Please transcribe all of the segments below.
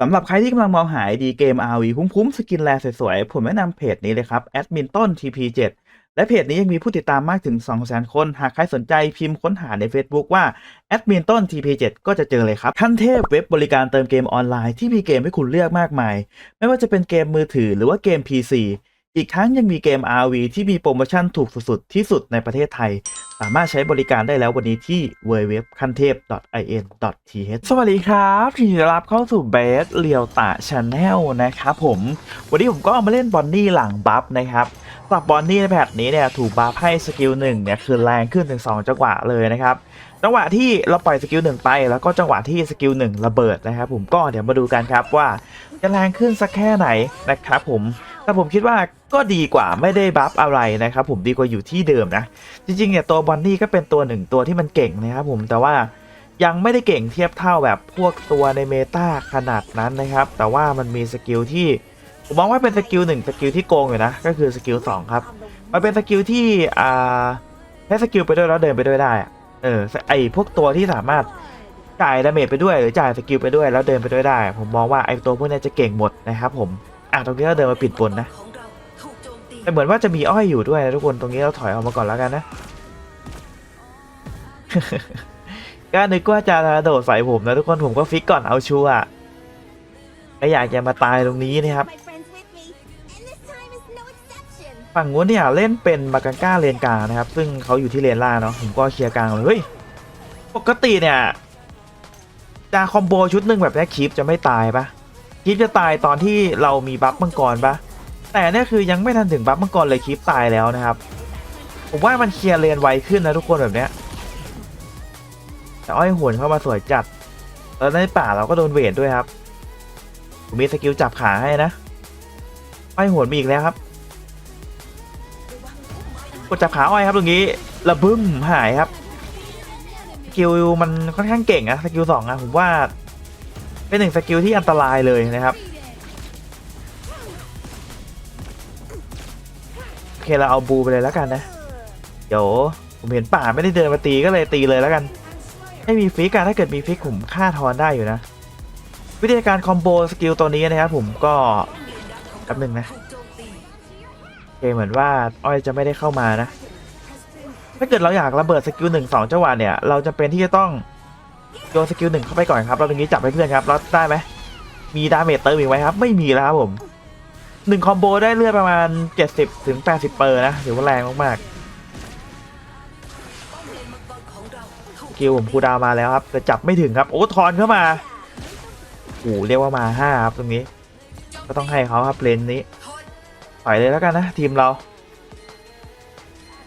สำหรับใครที่กำลังมองหาดีเกม RV คุ้มๆสกินแลสวยๆ ผมแนะนำเพจนี้เลยครับแอดมินต้น TP7 และเพจนี้ยังมีผู้ติดตามมากถึง 200,000 คน หากใครสนใจพิมพ์ค้นหาใน Facebook ว่าแอดมินต้น TP7 ก็จะเจอเลยครับ ขั้นเทพเว็บบริการเติมเกมออนไลน์ที่มีเกมให้คุณเลือกมากมาย ไม่ว่าจะเป็นเกมมือถือหรือว่าเกม PC อีกทั้งยังมีเกม RV ที่มีโปรโมชั่นถูกสุดๆที่สุดในประเทศไทย สามารถใช้บริการได้แล้ววันนี้ที่ www คันเทพ .in.th สวัสดีครับยินดีต้อนรับเข้าสู่เบสเลียวตาชาแนลนะครับผม วันนี้ผมก็มาเล่นบอนนี่หลังบัฟนะครับสำหรับบอนนี่ในแพทนี้เนี่ยถูกบัฟให้สกิลหนึ่งเนี่ยคือแรงขึ้นถึง 2 จังหวะเลยนะครับจังหวะที่เราปล่อยสกิลหนึ่งไป แล้วก็จังหวะที่สกิลหนึ่งระเบิดนะครับผมก็เดี๋ยวมาดูกันครับว่าจะแรงขึ้นสักแค่ไหนนะครับผม แต่ผมคิดว่าก็ดีกว่าไม่ได้บัฟอะไรนะครับผมดีกว่าอยู่ที่เดิมนะ จริงๆเนี่ยตัวบอนนี่ก็เป็นตัวหนึ่งตัวที่มันเก่งนะครับผมแต่ว่ายังไม่ได้เก่งเทียบเท่าแบบพวกตัวในเมตาขนาดนั้นนะครับ แต่ว่ามันมีสกิลที่ผมมองว่าเป็นสกิลหนึ่งสกิลที่โกงอยู่นะ ก็คือสกิลสองครับ มันเป็นสกิลที่อ่าใช้สกิลไปด้วยแล้วเดินไปด้วยได้เออไอพวกตัวที่สามารถจ่ายดาเมจไปด้วยหรือจ่ายสกิลไปด้วยแล้วเดินไปด้วยได้ ผมมองว่าไอตัวพวกนี้จะเก่งหมดนะครับผม อะตรงนี้เราเดินมาปิดบนนะแต่เหมือนว่าจะมีอ้อยอยู่ด้วยนะทุกคนตรงนี้เราถอยออกมาก่อนแล้วกันนะก็นึกว่าจะกระโดดใส่ผมนะทุกคนผมก็ฟิกก่อนเอาชัวร์ไม่อยากจะมาตายตรงนี้นะครับ My friends with me, and this time is no exception. ฝั่งนู้นเนี่ยเล่นเป็นมากังก้าเลนกลางนะครับ ซึ่งเขาอยู่ที่เลนล่างเนาะผมก็เคลียร์กลางเลยเฮ้ยปกติเนี่ยจะคอมโบชุดหนึ่งแบบนี้คลิปจะไม่ตายปะ คลิปจะตายตอนที่เรามีบัฟมังกรปะแต่เนี่ยคือยังไม่ทันถึงบัฟมังกรเลยคลิปตายแล้วนะครับ ผมว่ามันเคลียร์เลนไวขึ้นนะทุกคนแบบเนี้ยแต่อ้อยหวนเข้ามาสวยจัด แล้วในป่าเราก็โดนเวทด้วยครับ ผมมีสกิลจับขาให้นะ อ้อยหวนมีอีกแล้วครับ กดจับขาอ้อยครับตรงนี้ระบึ้มหายครับ สกิลมันค่อนข้างเก่งอะสกิลสองอะผมว่า เป็นหนึ่งสกิลที่อันตรายเลยนะครับโอเคเราเอาบูไปเลยแล้วกันนะเดี๋ยวผมเห็นป่าไม่ได้เดินมาตีก็เลยตีเลยแล้วกัน ไม่มีฟิกอะถ้าเกิดมีฟิกผมฆ่าทอนได้อยู่นะ วิธีการคอมโบสกิลตัวนี้นะครับผมก็แป๊บหนึ่งนะโอเคเหมือนว่าอ้อยจะไม่ได้เข้ามานะ ถ้าเกิดเราอยากระเบิดสกิลหนึ่งสองจังหวะเนี่ย เราจะเป็นที่จะต้อง โยนสกิลหนึ่งเข้าไปก่อนครับเราตรงนี้จับให้เพื่อนครับแล้วได้ไหมมีดาเมจเติมอีกไหมครับ ไม่มีแล้วครับผมหนึ่งคอมโบได้เลือดประมาณเจ็ดสิบถึงแปดสิบเปอร์นะถือว่าแรงมากๆสกิลผมคูดาวมาแล้วครับ แต่จับไม่ถึงครับ โอ้ทอนเข้ามาโอ้เรียกว่ามาห้าครับตรงนี้ ก็ต้องให้เขาครับเลนนี้ปล่อยเลยแล้วกันนะทีมเรา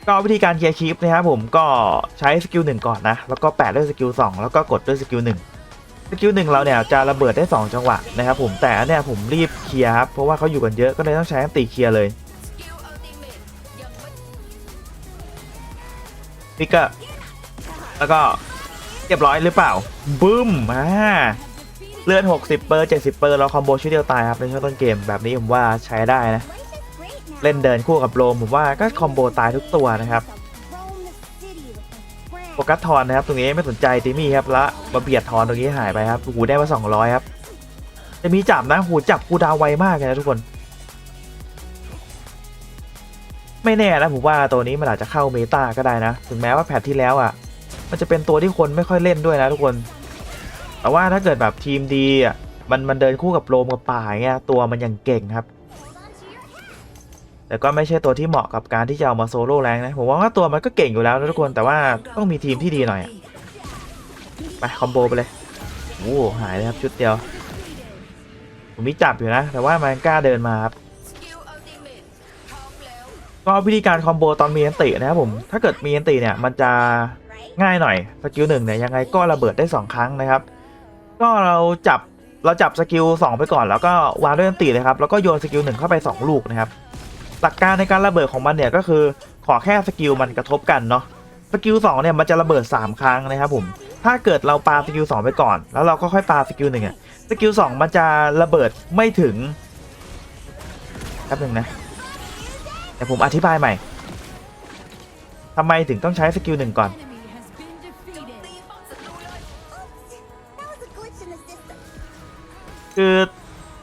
ก็วิธีการเคลียร์คลิปนะครับผมก็ใช้สกิลหนึ่งก่อนนะ แล้วก็แปะด้วยสกิลสองแล้วก็กดด้วยสกิลหนึ่งสกิลหนึ่งเราเนี่ยจะระเบิดได้ 2 จังหวะนะครับผมแต่เนี่ยผมรีบเคลียร์ครับเพราะว่าเขาอยู่กันเยอะก็เลยต้องใช้ตีเคลียร์เลยพิกเกอร์แล้วก็เรียบร้อยหรือเปล่าบึ้มอ่าเลื่อด60 เปอร์ 70 เปอร์ เราคอมโบชุดเดียวตายครับในช่วงต้นเกมแบบนี้ผมว่าใช้ได้นะ เล่นเดินคู่กับโรมผมว่าก็คอมโบตายทุกตัวนะครับโฟกัสทอนนะครับตรงนี้ไม่สนใจติมี่ครับละมาเบียดทอนตรงนี้หายไปครับหูได้มา 200 ครับจะมีจับนะหูจับกูดาวไวมากเลยนะทุกคน ไม่แน่นะผมว่าตัวนี้มันอาจจะเข้าเมตาก็ได้นะ ถึงแม้ว่าแพทที่แล้วอะ มันจะเป็นตัวที่คนไม่ค่อยเล่นด้วยนะทุกคน แต่ว่าถ้าเกิดแบบทีมดีอะมันมันเดินคู่กับโรมกับป่าอย่างเงี้ยตัวมันยังเก่งครับ แต่ก็ไม่ใช่ตัวที่เหมาะกับการที่จะเอามาโซโล่แรงนะ ผมว่าตัวมันก็เก่งอยู่แล้วนะทุกคน แต่ว่าต้องมีทีมที่ดีหน่อยอะไปคอมโบไปเลยโอ้โหหายเลยครับชุดเดียว ผมมีจับอยู่นะ แต่ว่ามันกล้าเดินมาครับก็วิธีการคอมโบตอนมีอันตินะครับผม ถ้าเกิดมีอันติเนี่ยมันจะง่ายหน่อย สกิลหนึ่งเนี่ยยังไงก็ระเบิดได้ 2 ครั้งนะครับ ก็เราจับเราจับสกิล2ไปก่อน แล้วก็วางด้วยอันติเลยครับ แล้วก็โยนสกิลหนึ่งเข้าไป 2 ลูกนะครับ หลักการในการระเบิดของมันเนี่ยก็คือขอแค่สกิลมันกระทบกันเนาะสกิล2เนี่ยมันจะระเบิด 3 ครั้งนะครับผมถ้าเกิดเราปาสกิล2ไปก่อน แล้วเราก็ค่อยปาสกิลหนึ่งอะสกิล2มันจะระเบิดไม่ถึงแป๊บหนึงนะแต่ผมอธิบายใหม่ทำไมถึงต้องใช้สกิลหนึ่งก่อน Enemy has been defeated. คือ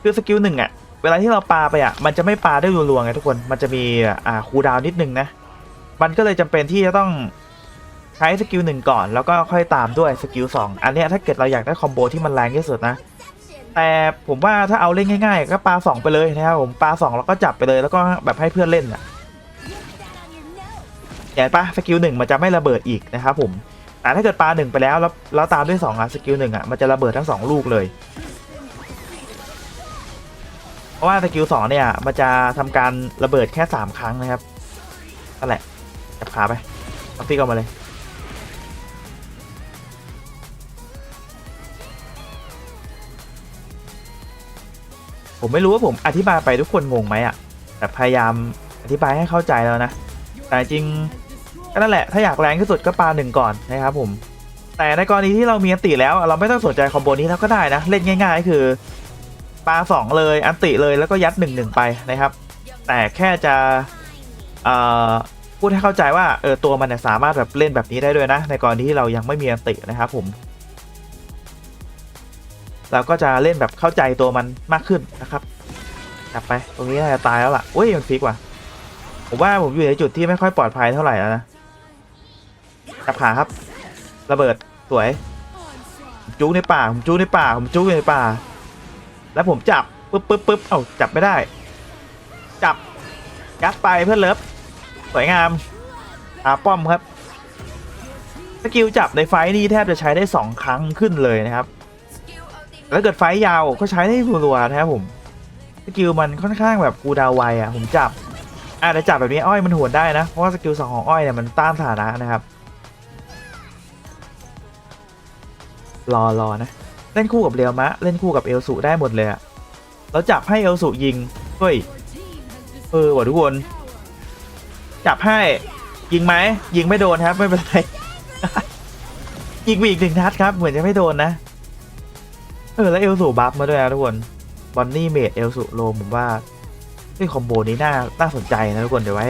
คือสกิลหนึ่งอะเวลาที่เราปาไปอะมันจะไม่ปาได้รัวๆไงทุกคนมันจะมีอ่าคูดาวนิดนึงนะ มันก็เลยจำเป็นที่จะต้องใช้สกิลหนึ่งก่อน แล้วก็ค่อยตามด้วยสกิลสองอันนี้ถ้าเกิดเราอยากได้คอมโบที่มันแรงที่สุดนะ แต่ผมว่าถ้าเอาเล่นง่าย ๆ ก็ปาสองไปเลยนะครับผมปาสองแล้วก็จับไปเลยแล้วก็แบบให้เพื่อนเล่นอะเห็นปะสกิลหนึ่งมันจะไม่ระเบิดอีกนะครับผมแต่ถ้าเกิดปาหนึ่งไปแล้วแล้วแล้วตามด้วยสองอะสกิลหนึ่งอะมันจะระเบิดทั้งสองลูกเลย เพราะว่าสกิลสองเนี่ยมันจะทำการระเบิดแค่สามครั้งนะครับนั่นแหละจับขาไปเอาฟิกออกมาเลยผมไม่รู้ว่าผมอธิบายไปทุกคนงงไหมอะแต่พยายามอธิบายให้เข้าใจแล้วนะ แต่จริงก็นั่นแหละ ถ้าอยากแรงที่สุดก็ปาหนึ่งก่อนนะครับผม แต่ในกรณีที่เรามีอันติแล้ว เราไม่ต้องสนใจคอมโบนี้แล้วก็ได้นะ เล่นง่ายๆ คือ ปาสองเลย อันติเลยแล้วก็ยัดหนึ่งหนึ่งไปนะครับ แต่แค่จะพูดให้เข้าใจว่าเออตัวมันเนี่ยสามารถแบบเล่นแบบนี้ได้ด้วยนะ ในกรณีที่เรายังไม่มีอันตินะครับผม เราก็จะเล่นแบบเข้าใจตัวมันมากขึ้นนะครับจับไปตรงนี้น่าจะตายแล้วล่ะอุ้ยมันฟิกว่ะผมว่าผมอยู่ในจุดที่ไม่ค่อยปลอดภัยเท่าไหร่แล้วนะจับขาครับ ระเบิดสวยจุกในป่าผมจุกในป่าผมจุกอยู่ในป่า แล้วผมจับปึ๊บปึ๊บปึ๊บเอ้าจับไม่ได้ จับยัดไปเพื่อนเลิฟสวยงามอาป้อมครับสกิลจับในไฟนี่แทบจะใช้ได้สองครั้งขึ้นเลยนะครับ แล้วเกิดไฟยาวก็ใช้ได้รัวๆนะครับผมสกิลมันค่อนข้างแบบกูดาวไวอะผมจับอะแต่จับแบบนี้อ้อยมันหวนได้นะ เพราะว่าสกิลสองของอ้อยเนี่ยมันต้านฐานะนะครับ รอรอนะ เล่นคู่กับเรียวมะ เล่นคู่กับเอลสุได้หมดเลยอะแล้วจับให้เอลสุยิงเฮ้ยเออว่ะทุกคน จับให้ยิงไหมยิงไม่โดนครับ ไม่เป็นไรยิงไปอีกหนึ่งนัดครับ เหมือนจะไม่โดนนะ เออแล้วเอลสุบัฟมาด้วยนะทุกคนบอนนี่เมดเอลสุโลมผมว่าเฮ้ยคอมโบนี้น่าน่าสนใจนะทุกคนเดี๋ยวไว้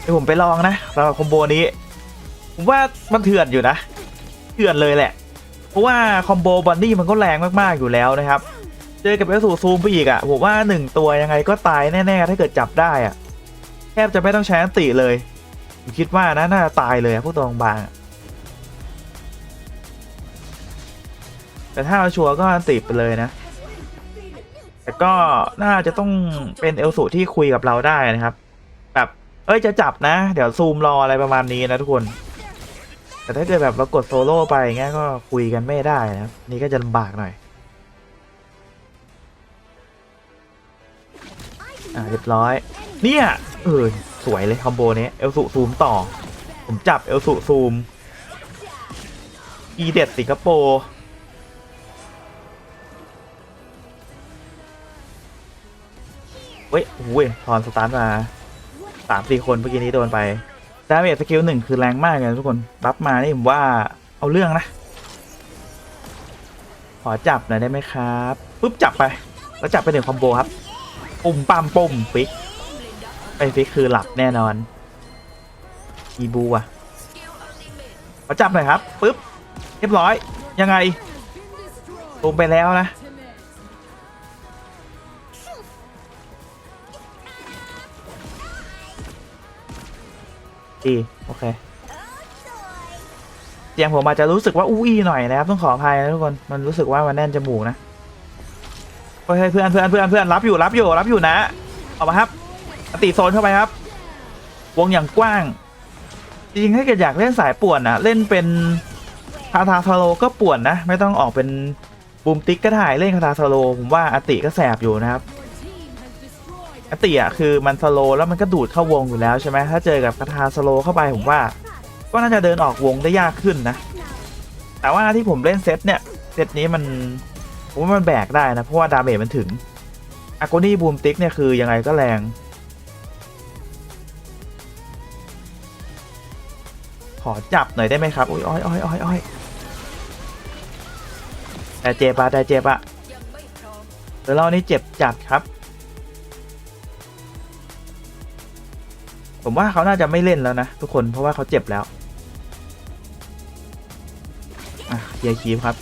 เดี๋ยวผมไปลองนะสำหรับคอมโบนี้ ผมว่ามันเถื่อนอยู่นะเถื่อนเลยแหละ ราะว่าคอมโบบอนนี่มันก็แรงมากๆอยู่แล้วนะครับ เจอกับเอลสูซูมไปอีกอะ่ะผมว่าหนึ่งตัวยังไงก็ตายแน่ๆถ้าเกิดจับได้อะ่ะแทบจะไม่ต้องใช้อันติเลยผมคิดว่านะน่าจะตายเลยพวกตัวบางแต่ถ้าเอาชัวร์ก็อันติไปเลยนะแต่ก็น่าจะต้องเป็นเอลสูที่คุยกับเราได้นะครับ แบบ เอ้ยจะจับนะ เดี๋ยวซูมรออะไรประมาณนี้นะทุกคน แต่ถ้าเกิดแบบเรากดโซโล่ไปอย่างเงี้ยก็คุยกันไม่ได้นะครับ นี่ก็จะลำบากหน่อย อ่าเรียบร้อย เนี่ยเออสวยเลยคอมโบนี้เอลสุซูมต่อ ผมจับเอลสุซูม อีเด็ดสิงคโปร์เว้ยโอ้ยถอนสตาร์ทมาสามสี่คนเมื่อกี้นี้โดนไป ดาเมจสกิลหนึ่งคือแรงมากเลยทุกคนบัฟมานี่ผมว่าเอาเรื่องนะ ขอจับหน่อยได้ไหมครับปุ๊บจับไป แล้วจับไปหนึ่งคอมโบครับ ปุ่มปั๊มปุ่มฟิก ไปฟิกคือหลับแน่นอน อีบูอะ ขอจับหน่อยครับปุ๊บเรียบร้อยยังไงลงไปแล้วนะ ดีโอเคเสียงผมอาจจะรู้สึกว่าอู้อี้หน่อยนะครับต้องขออภัยนะทุกคนมันรู้สึกว่ามันแน่นจมูกนะเฮ้ยเพื่อนเพื่อนเพื่อนเพื่อนรับอยู่รับอยู่รับอยู่นะ ออกมาครับอติโซนเข้าไปครับ วงอย่างกว้าง จริงๆถ้าเกิดอยากเล่นสายป่วนนะเล่นเป็นคาทาซาโลก็ป่วนนะ ไม่ต้องออกเป็นบูมติ๊กก็ได้เล่นคาทาซาโลผมว่าอติก็แสบอยู่นะครับ อติอะคือมันสโลแล้วมันก็ดูดเข้าวงอยู่แล้วใช่ไหมถ้าเจอกับคาทาสโลเข้าไปผมว่า ก็น่าจะเดินออกวงได้ยากขึ้นนะ แต่ว่าที่ผมเล่นเซตเนี่ยเซตนี้มันผมว่ามันแบกได้นะ เพราะว่าดาเมจมันถึงอากนี่บูมติ๊กเนี่ยคือยังไงก็แรงขอจับหน่อยได้ไหมครับอุ้ยอ้อยอ้อยอ้อยอ้อยแต่เจ็บปะแต่เจ็บปะยังไม่พร้อมเดี๋ยวเรานี่เจ็บจัดครับ ผมว่าเขาน่าจะไม่เล่นแล้วนะ ทุกคนเพราะว่าเขาเจ็บแล้วอะเคลียร์คีปครับ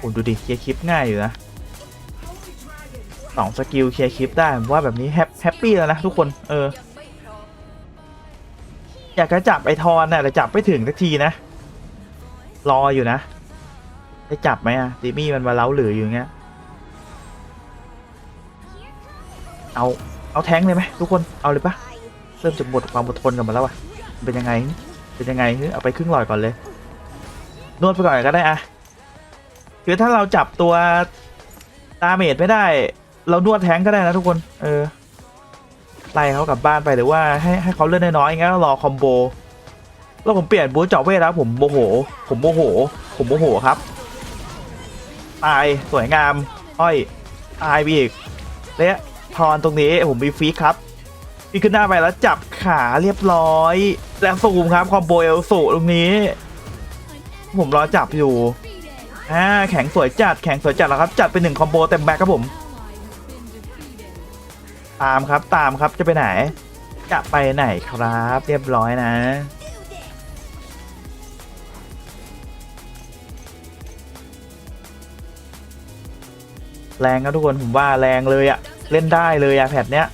ผมดูดิเคลียร์คีปง่ายอยู่นะสองสกิลเคลียร์คีปได้ผมว่าแบบนี้แฮปแฮปปี้แล้วนะทุกคนเออ อยากจะจับไอทอนน่ะแต่จับไม่ถึงสักทีนะ รออยู่นะได้จับไหมอะติมี่มันมาเล้าหรืออยู่างเงี้ยเอาเอาแท้งเลยไหมทุกคนเอาเลยปะ เริ่มจะหมดความอดทนกันมาแล้วอะเป็นยังไง เป็นยังไงเอาไปครึ่งหลอดก่อนเลย นวดไปก่อนก็ได้อะคือถ้าเราจับตัวดาเมจไม่ได้ เรานวดแทงก็ได้นะทุกคน เออไล่เขากลับบ้านไปหรือว่าให้ให้เขาเล่นน้อยๆอย่างเงี้ยแล้วรอคอมโบแล้วผมเปลี่ยนบูจาะเวทแล้วผมโมโห ผมโมโห ผมโมโหครับตายสวยงามอ้อยตายไปอีกและทอนตรงนี้ผมมีฟีกครับ ฟีกขึ้นหน้าไปแล้วจับขาเรียบร้อย แล้วซูมครับคอมโบเอลสูตรงนี้ ผมรอจับอยู่อ่าแข็งสวยจัดแข็งสวยจัดแล้วครับ จัดไปหนึ่งคอมโบเต็มแบ็คครับผม ตามครับตามครับจะไปไหน จะไปไหนครับ เรียบร้อยนะแรงครับทุกคนผมว่าแรงเลยอะเล่นได้เลยอะแพทเนี้ย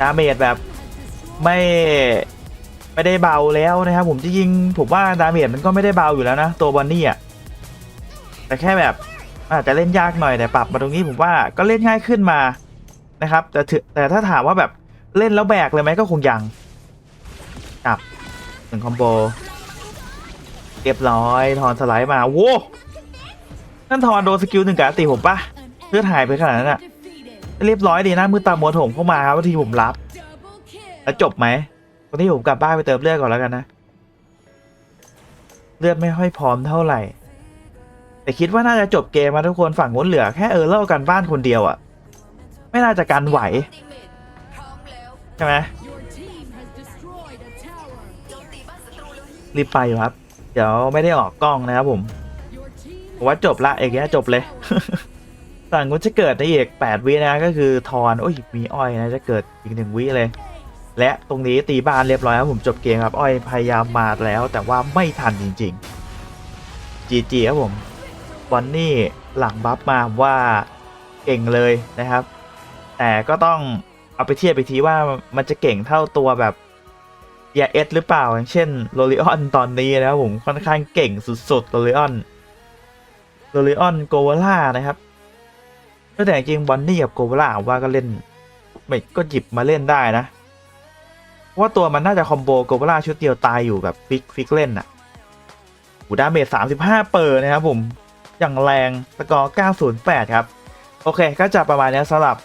ดาเมจแบบไม่ไม่ได้เบาแล้วนะครับผมจริงผมว่าดาเมจมันก็ไม่ได้เบาอยู่แล้วนะ ตัวบอนนี่อะแต่แค่แบบอาจจะเล่นยากหน่อยแต่ปรับมาตรงนี้ผมว่าก็เล่นง่ายขึ้นมานะครับ แต่ถแต่ถ้าถามว่าแบบเล่นแล้วแบกเลยไหมก็คงยังจับหนึ่งคอมโบเรียบร้อยทอนสไลด์มาโว้นั่นทอนโดนสกิลหนึ่งกับอติผมปะเลือดหายไปขนาดนั้นอะ เรียบร้อยดีนะมือตามัวถมเข้ามาครับว่าทีผมรับ แล้วจบไหมตอนนี้ผมกลับบ้านไปเติมเลือดก่อนแล้วกันนะ เลือดไม่ค่อยพร้อมเท่าไหร่ แต่คิดว่าน่าจะจบเกมมาทุกคนฝั่งนู้นเหลือแค่เออเล่ากันบ้านคนเดียวอะไม่น่าจะกันไหวใช่ไหมรีบไปอยู่ครับ เดี๋ยวไม่ได้ออกกล้องนะครับผมผมว่าจบละเอกเนี้ยจบเลย สั่งกูจะเกิดในอีก 8 วินะก็คือทอนโอ้ยมีอ้อยนะจะเกิดอีกหนึ่งวิเลย และตรงนี้ตีบานเรียบร้อยครับผมจบเกมครับอ้อยพยายามมาแล้วแต่ว่าไม่ทันจริงๆจีจีครับผมบอนนี่หลังบัฟมาว่าเก่งเลยนะครับ แต่ก็ต้องเอาไปเทียบอีกทีว่ามันจะเก่งเท่าตัวแบบยาเอสหรือเปล่า อย่างเช่นโรลิออนตอนนี้นะครับผมค่อนข้างเก่งสุดๆโรลิออนโรลิออนโกวล่านะครับ แต่จริงบอนนี่กับโกวาล่าว่าก็เล่นไม่ก็หยิบมาเล่นได้นะ ว่าตัวมันน่าจะคอมโบโกวาล่าชุดเดียวตายอยู่แบบฟิกฟิกเล่นอะหูดาเมจ35เปอร์นะครับผม อย่างแรงสกอร์908ครับ โอเคก็จะประมาณนี้สำหรับ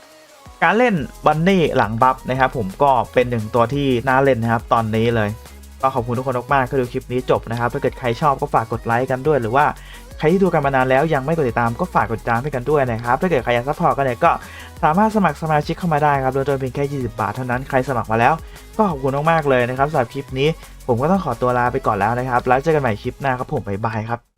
การเล่นบันนี่หลังบัฟนะครับผมก็เป็นหนึ่งตัวที่น่าเล่นนะครับตอนนี้เลย ก็ขอบคุณทุกคนมากๆที่ดูคลิปนี้จบนะครับ ถ้าเกิดใครชอบก็ฝากกดไลค์กันด้วยหรือว่า ใครที่ดูกันมานานแล้วยังไม่กดติดตามก็ฝากกดติดตามให้กันด้วยนะครับ ถ้าเกิดใครอยากซัพพอร์ตกันเนี่ยก็สามารถสมัครสมาชิกเข้ามาได้ครับโดยตัวเพียงแค่ 20 บาทเท่านั้นใครสมัครมาแล้ว ก็ขอบคุณมากๆเลยนะครับสำหรับคลิปนี้ ผมก็ต้องขอตัวลาไปก่อนแล้วนะครับ แล้วเจอกันใหม่คลิปหน้าครับผมบ๊ายบายครับ